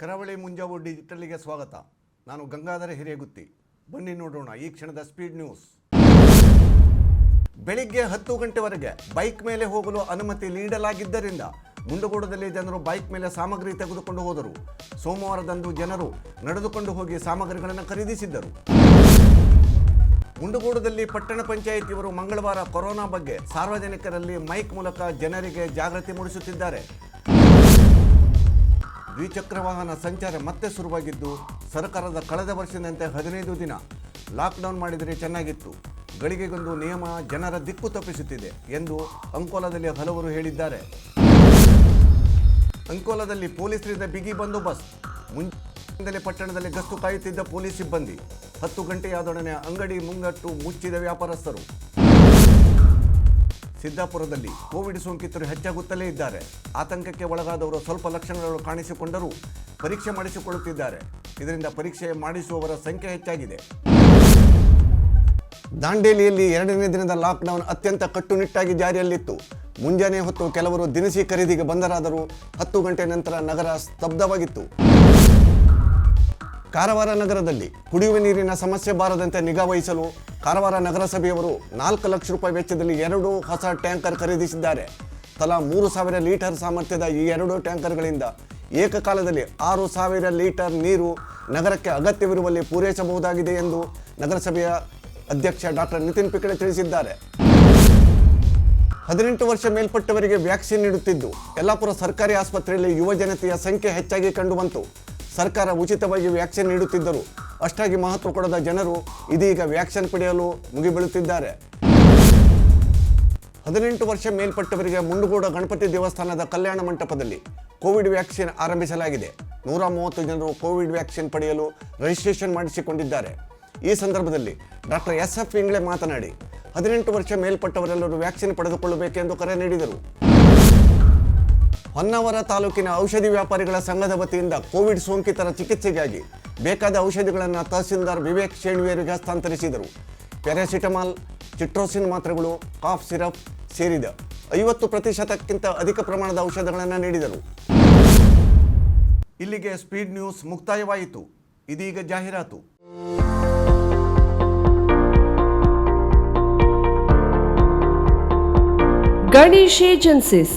ಕರಾವಳಿ ಮುಂಜಾವು ಡಿಜಿಟಲ್ಗೆ ಸ್ವಾಗತ. ನಾನು ಗಂಗಾಧರ ಹಿರೇಗುತ್ತಿ. ಬನ್ನಿ ನೋಡೋಣ ಈ ಕ್ಷಣದ ಸ್ಪೀಡ್ ನ್ಯೂಸ್. ಬೆಳಿಗ್ಗೆ ಹತ್ತು ಗಂಟೆವರೆಗೆ ಬೈಕ್ ಮೇಲೆ ಹೋಗಲು ಅನುಮತಿ ನೀಡಲಾಗಿದ್ದರಿಂದ ಮುಂಡಗೋಡದಲ್ಲಿ ಜನರು ಬೈಕ್ ಮೇಲೆ ಸಾಮಗ್ರಿ ತೆಗೆದುಕೊಂಡು ಹೋದರು. ಸೋಮವಾರದಂದು ಜನರು ನಡೆದುಕೊಂಡು ಹೋಗಿ ಸಾಮಗ್ರಿಗಳನ್ನು ಖರೀದಿಸಿದ್ದರು. ಮುಂಡಗೋಡದಲ್ಲಿ ಪಟ್ಟಣ ಪಂಚಾಯಿತಿಯವರು ಮಂಗಳವಾರ ಕೊರೋನಾ ಬಗ್ಗೆ ಸಾರ್ವಜನಿಕರಲ್ಲಿ ಮೈಕ್ ಮೂಲಕ ಜನರಿಗೆ ಜಾಗೃತಿ ಮೂಡಿಸುತ್ತಿದ್ದಾರೆ. ದ್ವಿಚಕ್ರ ವಾಹನ ಸಂಚಾರ ಮತ್ತೆ ಶುರುವಾಗಿದ್ದು, ಸರ್ಕಾರದ ಕಳೆದ ವರ್ಷದಂತೆ ಹದಿನೈದು ದಿನ ಲಾಕ್ಡೌನ್ ಮಾಡಿದರೆ ಚೆನ್ನಾಗಿತ್ತು. ಗಳಿಗೆಗೊಂದು ನಿಯಮ ಜನರ ದಿಕ್ಕು ತಪ್ಪಿಸುತ್ತಿದೆ ಎಂದು ಅಂಕೋಲಾದಲ್ಲಿ ಹಲವರು ಹೇಳಿದ್ದಾರೆ. ಅಂಕೋಲಾದಲ್ಲಿ ಪೊಲೀಸರಿಂದ ಬಿಗಿ ಬಂದೋಬಸ್ತ್. ಮುಂಚಿನಿಂದಲೇ ಪಟ್ಟಣದಲ್ಲಿ ಗಸ್ತು ಕಾಯುತ್ತಿದ್ದ ಪೊಲೀಸ್ ಸಿಬ್ಬಂದಿ. ಹತ್ತು ಗಂಟೆಯಾದೊಡನೆ ಅಂಗಡಿ ಮುಂಗಟ್ಟು ಮುಚ್ಚಿದ ವ್ಯಾಪಾರಸ್ಥರು. ಸಿದ್ದಾಪುರದಲ್ಲಿ ಕೋವಿಡ್ ಸೋಂಕಿತರು ಹೆಚ್ಚಾಗುತ್ತಲೇ ಇದ್ದಾರೆ. ಆತಂಕಕ್ಕೆ ಒಳಗಾದವರು ಸ್ವಲ್ಪ ಲಕ್ಷಣಗಳು ಕಾಣಿಸಿಕೊಂಡರೂ ಪರೀಕ್ಷೆ ಮಾಡಿಸಿಕೊಳ್ಳುತ್ತಿದ್ದಾರೆ. ಇದರಿಂದ ಪರೀಕ್ಷೆ ಮಾಡಿಸುವವರ ಸಂಖ್ಯೆ ಹೆಚ್ಚಾಗಿದೆ. ದಾಂಡೇಲಿಯಲ್ಲಿ ಎರಡನೇ ದಿನದ ಲಾಕ್ಡೌನ್ ಅತ್ಯಂತ ಕಟ್ಟುನಿಟ್ಟಾಗಿ ಜಾರಿಯಲ್ಲಿತ್ತು. ಮುಂಜಾನೆ ಹೊತ್ತು ಕೆಲವರು ದಿನಸಿ ಖರೀದಿಗೆ ಬಂದರಾದರೂ ಹತ್ತು ಗಂಟೆ ನಂತರ ನಗರ ಸ್ತಬ್ಧವಾಗಿತ್ತು. ಕಾರವಾರ ನಗರದಲ್ಲಿ ಕುಡಿಯುವ ನೀರಿನ ಸಮಸ್ಯೆ ಬಾರದಂತೆ ನಿಗಾ ವಹಿಸಲು ಕಾರವಾರ ನಗರಸಭೆಯವರು ನಾಲ್ಕು ಲಕ್ಷ ರೂಪಾಯಿ ವೆಚ್ಚದಲ್ಲಿ ಎರಡು ಹೊಸ ಟ್ಯಾಂಕರ್ ಖರೀದಿಸಿದ್ದಾರೆ. ತಲಾ ಮೂರು ಸಾವಿರ ಲೀಟರ್ ಸಾಮರ್ಥ್ಯದ ಈ ಎರಡು ಟ್ಯಾಂಕರ್ಗಳಿಂದ ಏಕಕಾಲದಲ್ಲಿ ಆರು ಸಾವಿರ ಲೀಟರ್ ನೀರು ನಗರಕ್ಕೆ ಅಗತ್ಯವಿರುವಲ್ಲಿ ಪೂರೈಸಬಹುದಾಗಿದೆ ಎಂದು ನಗರಸಭೆಯ ಅಧ್ಯಕ್ಷ ಡಾಕ್ಟರ್ ನಿತಿನ್ ಪಿಕಡೆ ತಿಳಿಸಿದ್ದಾರೆ. ಹದಿನೆಂಟು ವರ್ಷ ಮೇಲ್ಪಟ್ಟವರಿಗೆ ವ್ಯಾಕ್ಸಿನ್ ನೀಡುತ್ತಿದ್ದು, ಯಲ್ಲಾಪುರ ಸರ್ಕಾರಿ ಆಸ್ಪತ್ರೆಯಲ್ಲಿ ಯುವ ಜನತೆಯ ಸಂಖ್ಯೆ ಹೆಚ್ಚಾಗಿ ಕಂಡುಬಂತು ಸರ್ಕಾರ ಉಚಿತವಾಗಿ ವ್ಯಾಕ್ಸಿನ್ ನೀಡುತ್ತಿದ್ದರು ಅಷ್ಟಾಗಿ ಮಹತ್ವ ಕೊಡದ ಜನರು ಇದೀಗ ವ್ಯಾಕ್ಸಿನ್ ಪಡೆಯಲು ಮುಗಿಬೀಳುತ್ತಿದ್ದಾರೆ. ಹದಿನೆಂಟು ವರ್ಷ ಮೇಲ್ಪಟ್ಟವರಿಗೆ ಮುಂಡಗೋಡ ಗಣಪತಿ ದೇವಸ್ಥಾನದ ಕಲ್ಯಾಣ ಮಂಟಪದಲ್ಲಿ ಕೋವಿಡ್ ವ್ಯಾಕ್ಸಿನ್ ಆರಂಭಿಸಲಾಗಿದೆ. ನೂರ ಮೂವತ್ತು ಜನರು ಕೋವಿಡ್ ವ್ಯಾಕ್ಸಿನ್ ಪಡೆಯಲು ರಿಜಿಸ್ಟ್ರೇಷನ್ ಮಾಡಿಸಿಕೊಂಡಿದ್ದಾರೆ. ಈ ಸಂದರ್ಭದಲ್ಲಿ ಡಾಕ್ಟರ್ ಎಸ್ ಎಫ್ ಇಂಗ್ಳೆ ಮಾತನಾಡಿ, ಹದಿನೆಂಟು ವರ್ಷ ಮೇಲ್ಪಟ್ಟವರೆಲ್ಲರೂ ವ್ಯಾಕ್ಸಿನ್ ಪಡೆದುಕೊಳ್ಳಬೇಕೆಂದು ಕರೆ ನೀಡಿದರು. ಹೊನ್ನಾವರ ತಾಲೂಕಿನ ಔಷಧಿ ವ್ಯಾಪಾರಿಗಳ ಸಂಘದ ವತಿಯಿಂದ ಕೋವಿಡ್ ಸೋಂಕಿತರ ಚಿಕಿತ್ಸೆಗಾಗಿ ಬೇಕಾದ ಔಷಧಿಗಳನ್ನು ತಹಸೀಲ್ದಾರ್ ವಿವೇಕ್ ಶೇಣ್ವೇರಿಗೆ ಹಸ್ತಾಂತರಿಸಿದರು. ಪ್ಯಾರಾಸಿಟಮಾಲ್ ಚಿಟ್ರೋಸಿನ್ ಮಾತ್ರೆಗಳು, ಕಾಫ್ ಸಿರಪ್ ಸೇರಿದ ಐವತ್ತು ಪ್ರತಿಶತಕ್ಕಿಂತ ಅಧಿಕ ಪ್ರಮಾಣದ ಔಷಧಗಳನ್ನು ನೀಡಿದರು. ಇಲ್ಲಿಗೆ ಸ್ಪೀಡ್ ನ್ಯೂಸ್ ಮುಕ್ತಾಯವಾಯಿತು. ಇದೀಗ ಜಾಹೀರಾತು. ಗಣೇಶ್ ಏಜೆನ್ಸೀಸ್.